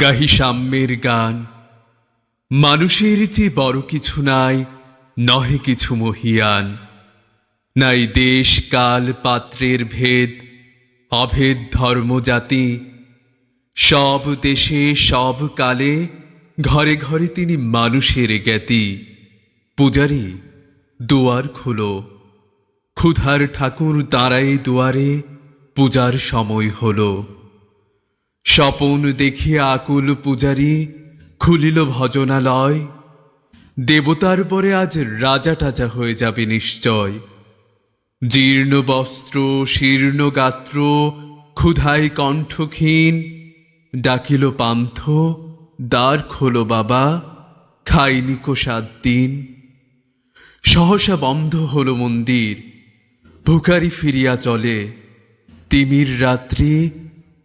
গাহি সাম্যের গান। মানুষের চেয়ে বড় কিছু নাই, নহে কিছু মহিয়ান। নাই দেশ, কাল, পাত্রের ভেদ, অভেদ ধর্ম, জাতি। সব দেশে, সব কালে, ঘরে ঘরে তিনি মানুষের জ্ঞাতি। পূজারি, দুয়ার খুলো। ক্ষুধার ঠাকুর দাঁড়ায় দুয়ারে, পূজার সময় হলো। স্বপন দেখিয়া আকুল পূজারি খুলিল ভজনালয়। দেবতার পরে আজ রাজা টাজা হয়ে যাবে নিশ্চয়। জীর্ণ বস্ত্র, শীর্ণ গাত্র ক্ষুধায় কণ্ঠক্ষীণ, ডাকিল পান্থ, দ্বার খোলো বাবা খাইনি কো সাত দিন। সহসা বন্ধ হলো মন্দির, ভুকারি ফিরিয়া চলে। তিমির রাত্রি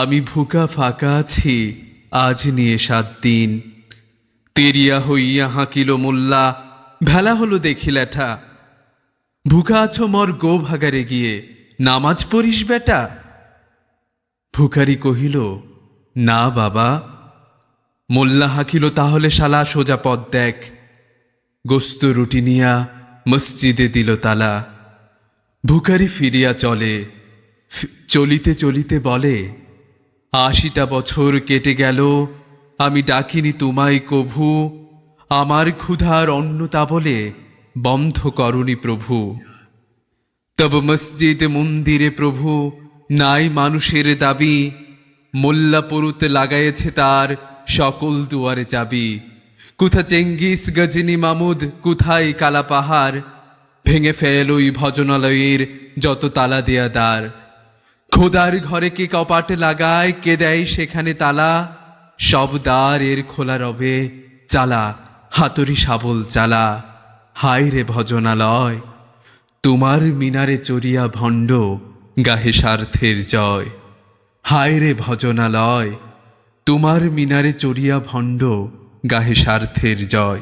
আমি ভুকা ফাঁকা আছি, আজ নিয়ে সাত দিন। তেরিয়া হইয়া হাঁকিল মোল্লা, ভেলা হলো দেখি লেঠা। ভুকা আছো মর গো ভাগারে গিয়ে, নামাজ পড়িস বেটা? ভুকারি কহিল, না বাবা। মোল্লা হাঁকিল তাহলে শালা সোজা পথ দেখ। গোস্ত রুটি নিয়া মসজিদে দিল তালা। ভুকারি ফিরিয়া চলে চলিতে চলিতে বলে আশিটা বছর কেটে গেল, আমি ডাকিনি তোমায় কভু, আমার ক্ষুধার অন্ন তা বলে বন্ধ করনি প্রভু। তব মসজিদ মন্দিরে প্রভু, নাই মানুষের দাবি মোল্লা পরুতে লাগাইছে তার সকল দুয়ারে চাবি। কোথা চেঙ্গিস গজনী মামুদ, কোথায় কালা পাহাড়, ভেঙে ফেল ওই ভজনালয়ের যত তালা দেয়া দ্বার। খোদার ঘরে কে কপাট লাগায়, কে দেয় সেখানে তালা? সব দ্বার এর খোলা রবে, চালা হাতুরি শাবল চালা। হায় রে ভজনালয়, তোমার মিনারে চড়িয়া ভণ্ড গাহে স্বার্থের জয়। হায় রে ভজনালয়, তোমার মিনারে চড়িয়া ভণ্ড গাহে স্বার্থের জয়।